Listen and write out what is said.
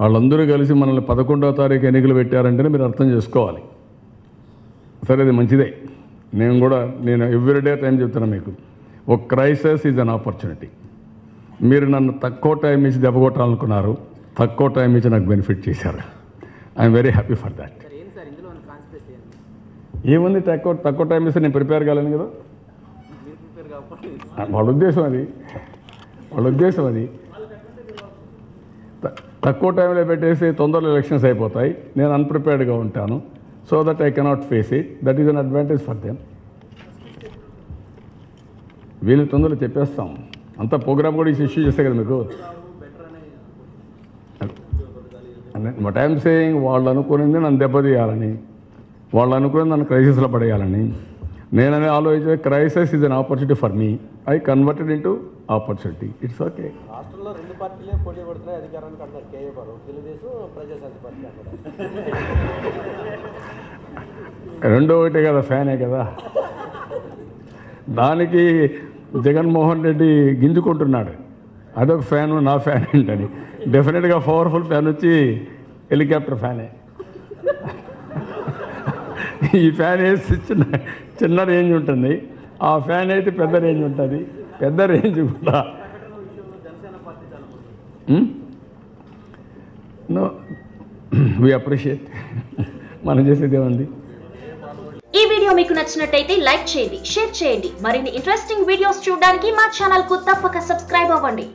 వాళ్ళందరూ కలిసి మనల్ని పదకొండవ తారీఖు ఎన్నికలు పెట్టారంటేనే మీరు అర్థం చేసుకోవాలి. సరే అది మంచిదే. నేను కూడా నేను ఎవ్రీడే టైం చెప్తున్నా మీకు. ఒక క్రైసిస్ ఈజ్ అన్ ఆపర్చునిటీ మీరు నన్ను తక్కువ టైం ఇచ్చి దెబ్బ కొట్టాలనుకున్నారు. తక్కువ టైం ఇచ్చి నాకు బెనిఫిట్ చేశారు. I'm very happy for that ఏముంది తక్కువ తక్కువ టైం ఇస్తే నేను ప్రిపేర్ కాలేను కదా? వాళ్ళ ఉద్దేశం అది. వాళ్ళ ఉద్దేశం అది. తక్కువ టైంలో పెట్టేసి తొందరలో ఎలక్షన్స్ అయిపోతాయి. నేను అన్ప్రిపేర్డ్గా ఉంటాను. So that I cannot face it that is an advantage for them వీళ్ళు తొందరలో చెప్పేస్తాం. అంత ప్రోగ్రామ్ కూడా ఇష్యూ చేస్తే కదా మీకు? బట్ ఐఎమ్ సేయింగ్ వాళ్ళు అనుకునింది నన్ను దెబ్బతీయాలని. వాళ్ళు అనుకునేది నన్ను క్రైసిస్లో పడేయాలని. నేననే ఆలోచించే crisis is an opportunity for me I converted into opportunity it's okay రాష్ట్రంలో రెండు పార్టీలే పోటీ పడుతున్నాయి అధికారానికి అంటారు కేఏ గారు తెలుగుదేశం ప్రజాశాంతి పార్టీ రెండో ఒకటే కదా ఫ్యానే కదా. దానికి జగన్మోహన్ రెడ్డి గింజుకుంటున్నాడు. అదొక ఫ్యాన్ నా ఫ్యాన్ ఏంటని. డెఫినెట్గా పవర్ఫుల్ ఫ్యాన్ వచ్చి హెలికాప్టర్ ఫ్యానే. ఈ ఫ్యాన్ వేసి చిన్న చిన్న రేంజ్ ఉంటుంది. ఆ ఫ్యాన్ అయితే పెద్ద రేంజ్ ఉంటుంది. పెద్ద రేంజ్ కూడా. నో వీ అప్రిషియేట్ మనం చేసేది ఏముంది? ఈ వీడియో మీకు నచ్చినట్టయితే లైక్ చేయండి షేర్ చేయండి. మరిన్ని ఇంట్రెస్టింగ్ వీడియోస్ చూడడానికి మా ఛానల్కు తప్పక సబ్స్క్రైబ్ అవ్వండి.